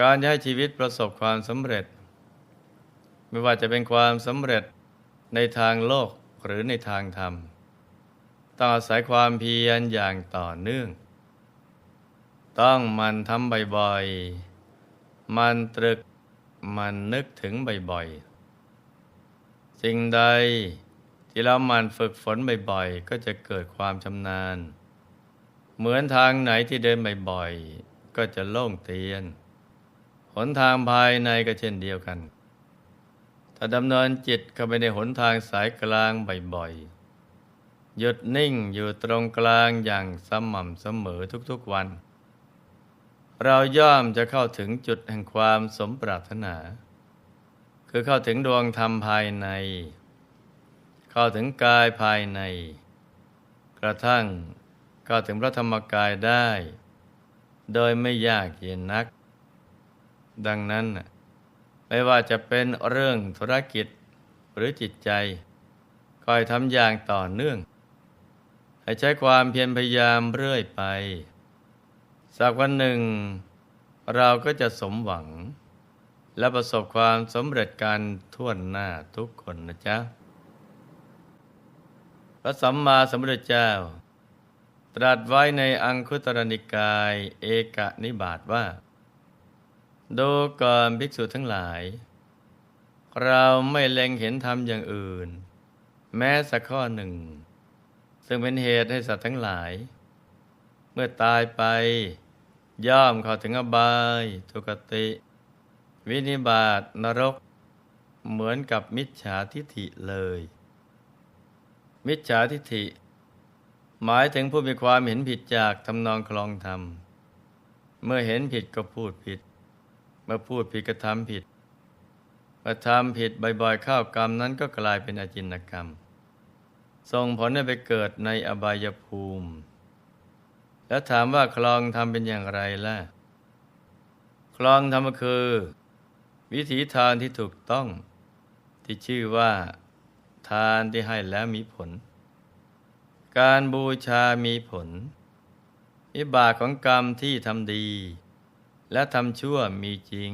การจะให้ชีวิตประสบความสำเร็จ ไม่ว่าจะเป็นความสำเร็จในทางโลกหรือในทางธรรม ต้องอาศัยความเพียรอย่างต่อเนื่อง ต้องมันทำบ่อยๆ มันตรึก มันนึกถึงบ่อยๆ สิ่งใดที่เรามันฝึกฝนบ่อยๆ ก็จะเกิดความชำนาญ เหมือนทางไหนที่เดินบ่อยๆ ก็จะโล่งเตียน หนทางภายในก็เช่นเดียวกัน ถ้าดำเนินจิตเข้าไปในหนทางสายกลางบ่อยๆ หยุดนิ่งอยู่ตรงกลางอย่างสม่ำเสมอทุกๆวัน เราย่อมจะเข้าถึงจุดแห่งความสมปรารถนา คือเข้าถึงดวงธรรมภายใน เข้าถึงกายภายใน กระทั่งเข้าถึงพระธรรมกายได้ โดยไม่ยากเย็นนัก ดังนั้น ไม่ว่าจะเป็นเรื่องธุรกิจหรือจิตใจ คอยทำอย่างต่อเนื่อง ให้ใช้ความเพียรพยายามเรื่อยไป สักวันหนึ่ง เราก็จะสมหวัง และประสบความสำเร็จการท่วนหน้าทุกคนนะจ๊ะ พระสัมมาสัมพุทธเจ้า ตรัสไว้ในอังคุตรนิกาย เอกนิบาตว่า ดูก่อนภิกษุทั้งหลาย เราไม่เล็งเห็นธรรมอย่างอื่น แม้สักข้อหนึ่ง ซึ่งเป็นเหตุให้สัตว์ทั้งหลาย เมื่อตายไปย่อมเข้าถึงอบายทุกติ วินิบาตนรก เหมือนกับมิจฉาทิฐิเลย มิจฉาทิฐิ หมายถึงผู้มีความเห็นผิดจากทำนองคลองธรรม เมื่อเห็นผิดก็พูดผิด มื่อพูดผิดก็ทำผิดเมื่อทำผิดบ่อยๆเข้ากรรมนั้นก็กลายเป็นอจินกรรม ส่งผลให้ไปเกิดในอบายภูมิ แล้วถามว่าคลองธรรมเป็นอย่างไรล่ะ คลองธรรมคือ วิถีทานที่ถูกต้อง ที่ชื่อว่า ทานที่ให้แล้วมีผล การบูชามีผลวิบากของกรรมที่ทำดี และทำชั่วมีจริง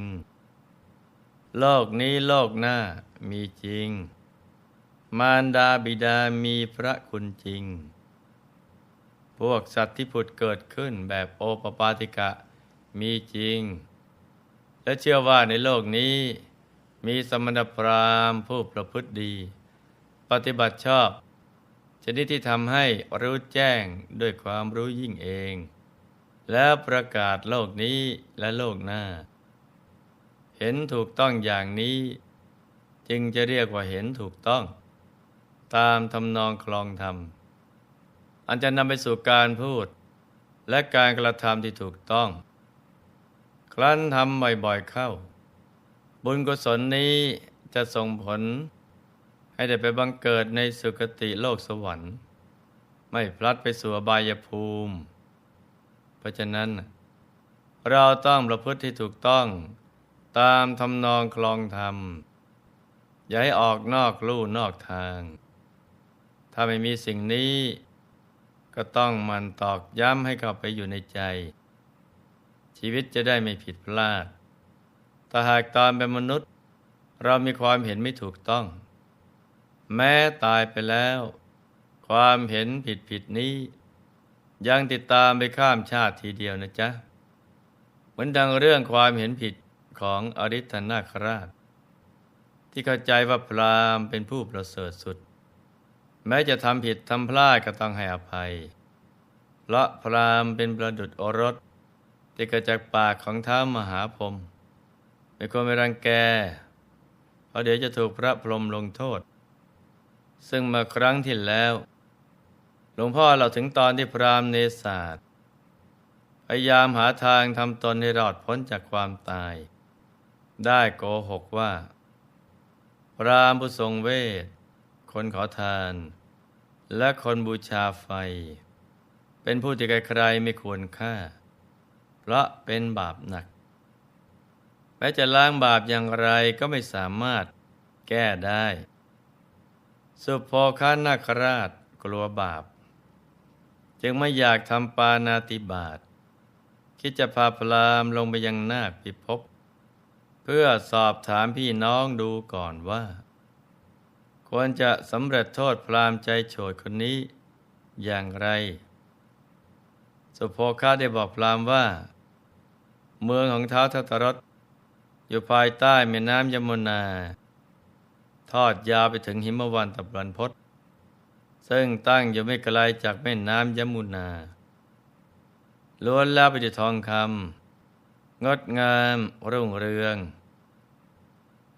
โลกนี้โลกหน้ามีจริง มารดาบิดามีพระคุณจริง พวกสัตว์ที่ผุดเกิดขึ้นแบบโอปปาติกะมีจริง และเชื่อว่าในโลกนี้มีสมณพราหมณ์ผู้ประพฤติดี ปฏิบัติชอบชนิดที่ทำให้รู้แจ้งด้วยความรู้ยิ่งเอง แล้วประกาศโลกนี้และโลกหน้า เห็นถูกต้องอย่างนี้ จึงจะเรียกว่าเห็นถูกต้อง ตามทำนองคลองธรรม อันจะนำไปสู่การพูด และการกระทำที่ถูกต้อง ครั้นทำบ่อยๆเข้า บุญกุศลนี้จะส่งผล ให้ได้ไปบังเกิดในสุคติโลกสวรรค์ ไม่พลัดไปสู่อบายภูมิ ราะฉะนั้น เราต้องประพฤติที่ถูกต้องตามทำนองคลองธรรม อย่าให้ออกนอกลู่นอกทาง ถ้าไม่มีสิ่งนี้ ก็ต้องมันตอกย้ำให้เข้าไปอยู่ในใจ ชีวิตจะได้ไม่ผิดพลาดถ้าหากตอนเป็นมนุษย์ เรามีความเห็นไม่ถูกต้อง แม้ตายไปแล้ว ความเห็นผิดผิดนี้ ยังติดตามไปข้ามชาติทีเดียวนะจ๊ะ เหมือนดังเรื่องความเห็นผิดของอริธนาคราช ที่เข้าใจว่าพราหมณ์เป็นผู้ประเสริฐสุด แม้จะทำผิดทำพลาดก็ต้องให้อภัย เพราะพราหมณ์เป็นประดุจโอรสที่เกิดจากปากของท้ามหาพรหมไม่ควรไปรังแก เพราะเดี๋ยวจะถูกพระพรหมลงโทษ ซึ่งเมื่อครั้งที่แล้ว หลวงพ่อเราถึงตอนที่พรามเนศาสตร์พยายามหาทางทำตนให้รอดพ้นจากความตาย ได้โกหกว่า พรามผู้ทรงเวท คนขอทาน และคนบูชาไฟ เป็นผู้ที่ใครๆไม่ควรฆ่า เพราะเป็นบาปหนักแม้จะล้างบาปอย่างไรก็ไม่สามารถแก้ได้ สุโภคานาคราชกลัวบาป จึงไม่อยากทำปานาติบาตคิดจะพาพรามลงไปยังน้าพิภพเพื่อสอบถามพี่น้องดูก่อนว่า ควรจะสำเร็จโทษพรามใจโฉดคนนี้อย่างไร สุโภคาได้บอกพรามว่า เมืองของเท้าทัตรสอยู่ภายใต้แม่น้ำยมุนา ทอดยาวไปถึงหิมวันตะบันพศ ซึ่งตั้งอยู่ไม่ไกลจากแม่น้ำยมุนาล้วนแล้วไปด้วยทองคำงดงามรุ่งเรือง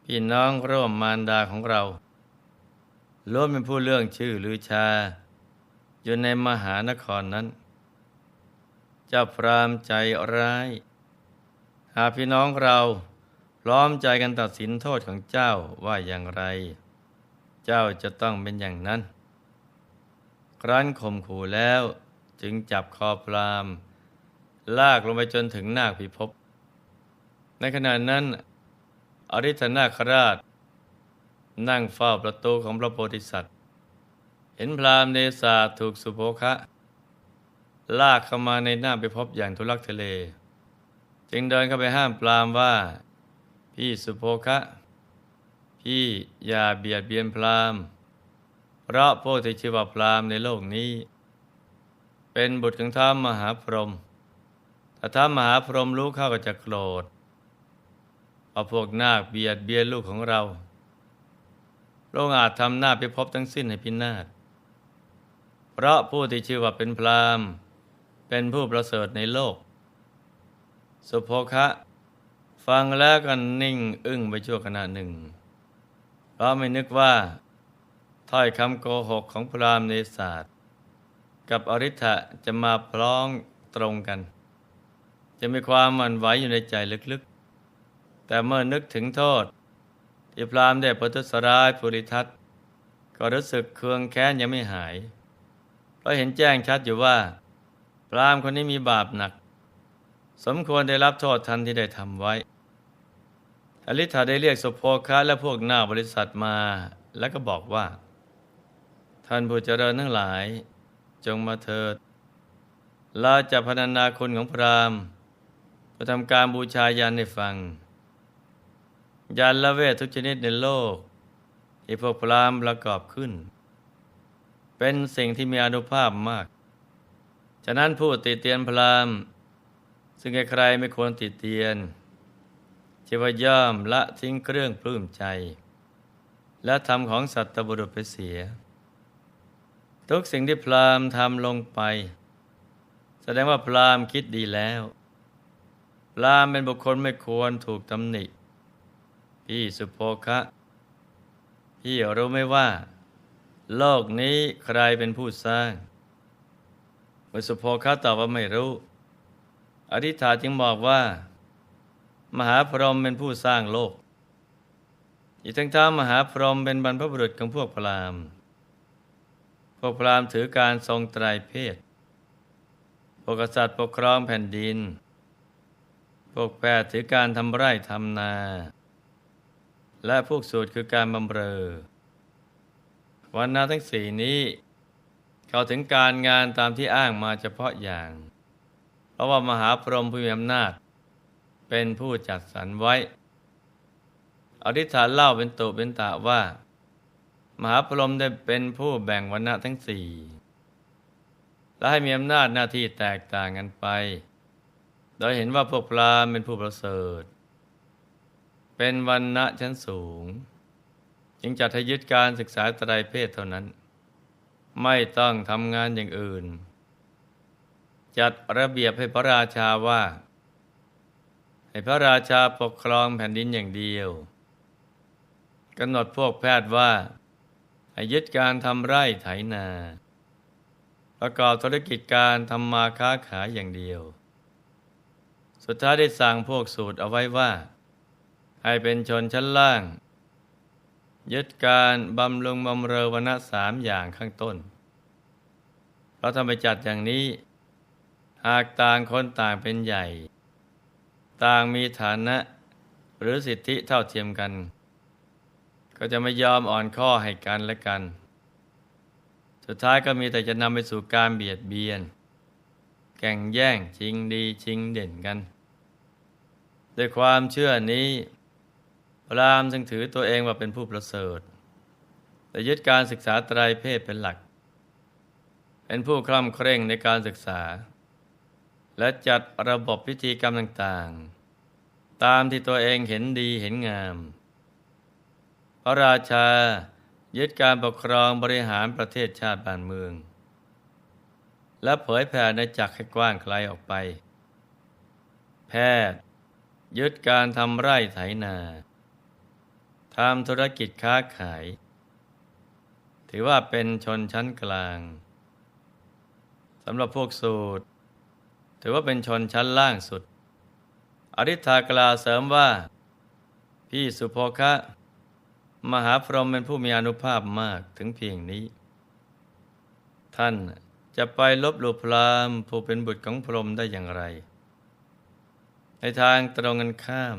พี่น้องร่วมมารดาของเราล้วนเป็นผู้เรื่องชื่อลือชา อยู่ในมหานครนั้น เจ้าพรามใจร้าย หากพี่น้องเราพร้อมใจกันตัดสินโทษของเจ้าว่าอย่างไร เจ้าจะต้องเป็นอย่างนั้น ครั้นข่มขู่แล้วจึงจับคอพราม ลากลงไปจนถึงนาคพิภพ ในขณะนั้น อริธนาคราช นั่งเฝ้าประตูของพระโพธิสัตว์ เห็นพรามเนศาถูกสุโภคะ ลากเข้ามาในหน้าไปพบอย่างทุลักทุเล จึงเดินเข้าไปห้ามปรามว่า พี่สุโภคะ พี่อย่าเบียดเบียนพราม เพราะพวกที่ชื่อว่าพรามในโลกนี้ เป็นบุตรของท้ามหาพรหมถ้าท้ามหาพรหมรู้เข้าก็จะโกรธเอาพวกนาคเบียดเบียนลูกของเราโรงอาจทำหน้าไปพบทั้งสิ้นให้พินาศ เพราะผู้ที่ชื่อว่าเป็นพรามเป็นผู้ประเสริฐในโลก สุภคะ ฟังแล้วก็นิ่งอึ้งไปชั่วขณะหนึ่ง เพราะไม่นึกว่า ถ้อยคำโกหกของพรามในศาสตร์ กับอริ t ะจะมาพร้องตรงกัน จะมีความหมันไหวอยู่ในใจลึกๆ แต่เมื่อนึกถึงโทษที่พรามได้ประทุษร้ายภูริทัตก็รู้สึกเคืองแค้นยังไม่หาย เพราะเห็นแจ้งชัดอยู่ว่า พรามคนนี้มีบาปหนัก สมควรได้รับโทษทันที่ได้ทำไว้อริ t ะได้เรียกสุโภคะและพวกหน้าบริษัทมา แล้วก็บอกว่า ท่านผู้เจริญทั้งหลาย จงมาเถิดเราจะพรรณนาคุณของพรามเพื่อทำการบูชายันให้ฟัง ยันละเวททุกชนิดในโลกที่พวกพรามประกอบขึ้น เป็นสิ่งที่มีอนุภาพมาก ฉะนั้นผู้ติเตียนพรามซึ่งใครไม่ควรติเตียนจะว่าย่อมละทิ้งเครื่องปลื้มใจ และทำของสัตว์บุรุษไปเสีย ทุกสิ่งที่พรามทำลงไป แสดงว่าพรามคิดดีแล้ว พรามเป็นบุคคลไม่ควรถูกตำหนิ พี่สุโภคะ พี่รู้ไหมว่า โลกนี้ใครเป็นผู้สร้างเมื่อสุโภคะตอบว่าไม่รู้ อธิษฐานจึงบอกว่า มหาพรหมเป็นผู้สร้างโลก อีกทั้งท้ามหาพรหมเป็นบรรพบุรุษของพวกพรามณ์ พวกพราหมณ์ถือการทรงไตรเพศพวกกษัตริย์ปกครองแผ่นดิน พวกแพทย์ถือการทำไร่ทำนา และพวกสูตรคือการบำเรอ วันนาทั้งสี่นี้ เขาถึงการงานตามที่อ้างมาเฉพาะอย่าง เพราะว่ามหาพรหมผู้มีอำนาจ เป็นผู้จัดสรรไว้ อธิษฐานเล่าเป็นตุเป็นตะว่า มหาพรหมได้เป็นผู้แบ่งวรรณะทั้งสี่และให้มีอำนาจหน้าที่แตกต่างกันไป โดยเห็นว่าพวกพราหมณ์เป็นผู้ประเสริฐ เป็นวรรณะชั้นสูง จึงจัดให้ยึดการศึกษาไตรเพศเท่านั้น ไม่ต้องทำงานอย่างอื่น จัดระเบียบให้พระราชาว่า ให้พระราชาปกครองแผ่นดินอย่างเดียวกำหนดพวกแพทย์ว่า ยึดการทำไร่ไถนา ประกอบธุรกิจการทำมาค้าขายอย่างเดียว สุดท้ายได้สั่งพวกสูตรเอาไว้ว่า ให้เป็นชนชั้นล่าง ยึดการบำรุงบำเรอวณะสามอย่างข้างต้นเราทำไปจัดอย่างนี้ หากต่างคนต่างเป็นใหญ่ ต่างมีฐานะหรือสิทธิเท่าเทียมกัน ก็จะไม่ยอมอ่อนข้อให้กันและกัน สุดท้ายก็มีแต่จะนำไปสู่การเบียดเบียน แก่งแย่งชิงดีชิงเด่นกันด้วยความเชื่อนี้พรามจึงถือตัวเองว่าเป็นผู้ประเสริฐ แต่ยึดการศึกษาไตรเพศเป็นหลัก เป็นผู้คล่ำเคร่งในการศึกษา และจัดระบบพิธีกรรมต่างๆ ตามที่ตัวเองเห็นดีเห็นงาม ระราชา ยึดการปกครองบริหารประเทศชาติบ้านเมือง และเผยแผ่ในจักรให้กว้างไกลออกไป แพทย์ ยึดการทำไร่ไถนาทำธุรกิจค้าขาย ถือว่าเป็นชนชั้นกลางสำหรับพวกสูตร ถือว่าเป็นชนชั้นล่างสุด อริ t ากลาเสริมว่า พี่สุโภคะ มหาพรหมเป็นผู้มีอนุภาพมากถึงเพียงนี้ ท่านจะไปลบหลู่พรามผู้เป็นบุตรของพรหมได้อย่างไร ในทางตรงกันข้าม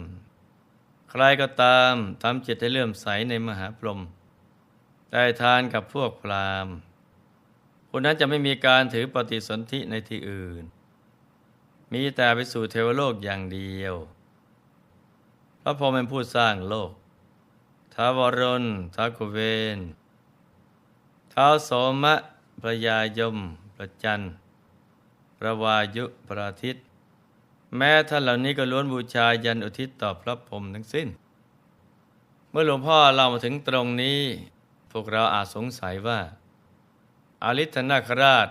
ใครก็ตามทำจิตให้เลื่อมใสในมหาพรหมได้ทานกับพวกพรามคนนั้นจะไม่มีการถือปฏิสนธิในที่อื่น มีแต่ไปสู่เทวโลกอย่างเดียว พระพรหมเป็นผู้สร้างโลก ท้าวรนท้ากุเวนท้าโสมะพระยายมพระจันทร์พระวายุพระอาทิตย์ แม้ท่านเหล่านี้ก็ล้วนบูชายันอุทิศต่อพระพรหมทั้งสิ้น เมื่อหลวงพ่อเรามาถึงตรงนี้ พวกเราอาจสงสัยว่าอาริธนาคราช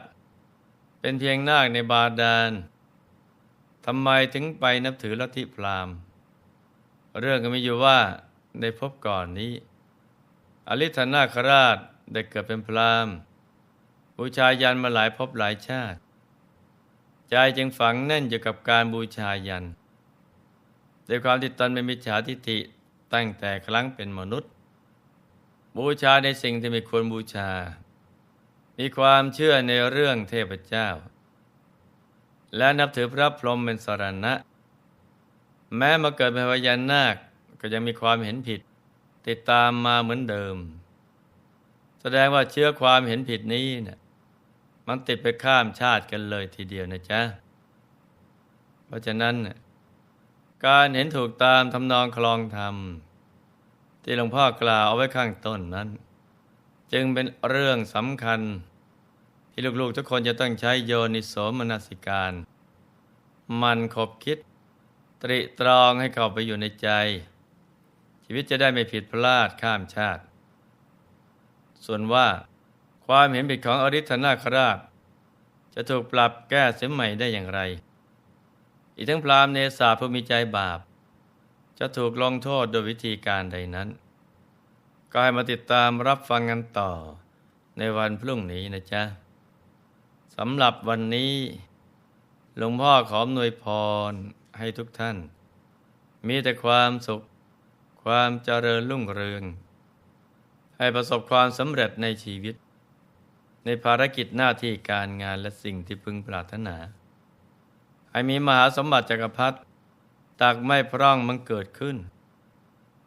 เป็นเพียงนาคในบาดาลทำไมถึงไปนับถือลัทธิพราหมณ์ เรื่องก็มีอยู่ว่า ในพบก่อนนี้อริธนาคราชได้เกิดเป็นพรามบูชายันมาหลายภพหลายชาติ ใจจึงฝังแน่นอยู่กับการบูชายันด้วยความที่ตนเป็นมิจฉาทิฏฐิตั้งแต่ครั้งเป็นมนุษย์ บูชาในสิ่งที่ไม่ควรบูชา มีความเชื่อในเรื่องเทพเจ้า และนับถือพระพรหมเป็นสรณะ แม้มาเกิดเป็นพญานาค ก็ยังมีความเห็นผิด ติดตามมาเหมือนเดิม แสดงว่าเชื่อความเห็นผิดนี้เนะี่ยมันติดไปข้ามชาติกันเลยทีเดียวนะจ๊ะ เพราะฉะนั้น การเห็นถูกตามทำนองคลองธรรม ที่หลวงพ่อกล่าวเอาไว้ข้างต้นนั้น จึงเป็นเรื่องสำคัญ ที่ลูกๆทุกคนจะต้องใช้โยนิโสมนสิการ มันขบคิด ตริตรองให้เข้าไปอยู่ในใจ ชีวิตจะได้ไม่ผิดพลาดข้ามชาติ ส่วนว่าความเห็นผิดของอริธนาคราช จะถูกปรับแก้เสียใหม่ได้อย่างไร อีกทั้งพรามเนสาผู้มีใจบาป จะถูกลงโทษโดยวิธีการใดนั้น ก็ให้มาติดตามรับฟังกันต่อในวันพรุ่งนี้นะจ๊ะสำหรับวันนี้ หลวงพ่อขออนวยพรให้ทุกท่าน มีแต่ความสุข ความเจริญรุ่งเรือง ให้ประสบความสำเร็จในชีวิต ในภารกิจหน้าที่การงานและสิ่งที่พึงปรารถนา ให้มีมหาสมบัติจักรพรรดิตักไม่พร่องมันเกิดขึ้น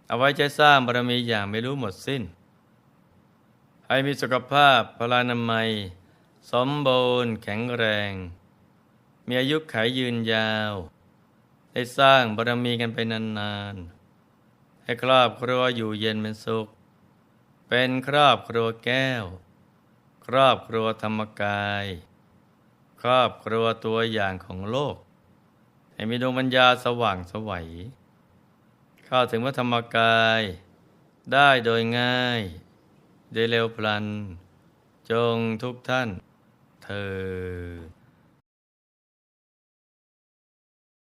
เอาไว้ใช้สร้างบารมีอย่างไม่รู้หมดสิ้น ให้มีสุขภาพพลานามัย สมบูรณ์แข็งแรง มีอายุขายยืนยาว ได้สร้างบารมีกันไปนานๆ ให้ครอบครัวอยู่เย็นเป็นสุข เป็นครอบครัวแก้ว ครอบครัวธรรมกาย ครอบครัวตัวอย่างของโลก ให้มีดวงปัญญาสว่างสวัยเข้าถึงพระธรรมกาย ได้โดยง่ายโดยเร็วพลัน จงทุกท่านเธอ